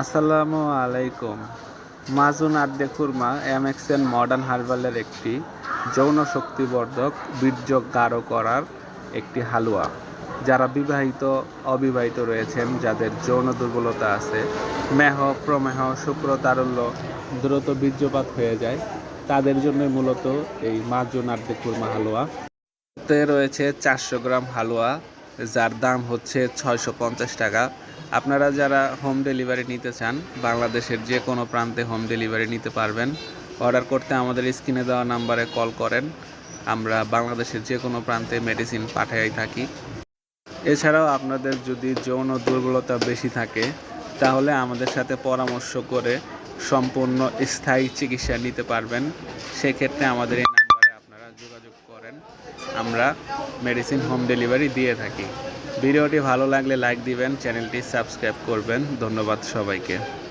আসসালামু আলাইকুম। মাজুন আড্ডে খুরমা, MXN modern হার্বালের একটি যৌন শক্তিবর্ধক বীর্য গাঢ় করার একটি হালুয়া। যারা বিবাহিত, অবিবাহিত রয়েছেন, যাদের যৌন দুর্বলতা আছে, মেহ, প্রমেহ শুক্র তারল্য দ্রুত বীর্যপাত হয়ে যায়, তাদের জন্য মূলত এই মাজুন আড্ডে খুরমা হালুয়া। রয়েছে চারশো গ্রাম হালুয়া। যার দাম হচ্ছে ছয়শো পঞ্চাশ টাকা। আপনারা যারা হোম ডেলিভারি নিতে চান, বাংলাদেশের যে কোনো প্রান্তে হোম ডেলিভারি নিতে পারবেন। অর্ডার করতে আমাদের স্ক্রিনে দেওয়া নাম্বারে কল করেন। আমরা বাংলাদেশের যে কোনো প্রান্তে মেডিসিন পাঠাই থাকি। এছাড়াও আপনাদের যদি যৌন দুর্বলতা বেশি থাকে, তাহলে আমাদের সাথে পরামর্শ করে সম্পূর্ণ স্থায়ী চিকিৎসা নিতে পারবেন। সেক্ষেত্রে আমাদের আমরা মেডিসিন হোম ডেলিভারি দিয়ে থাকি। ভিডিওটি ভালো লাগলে লাইক দিবেন চ্যানেলটি সাবস্ক্রাইব করবেন। ধন্যবাদ সবাইকে।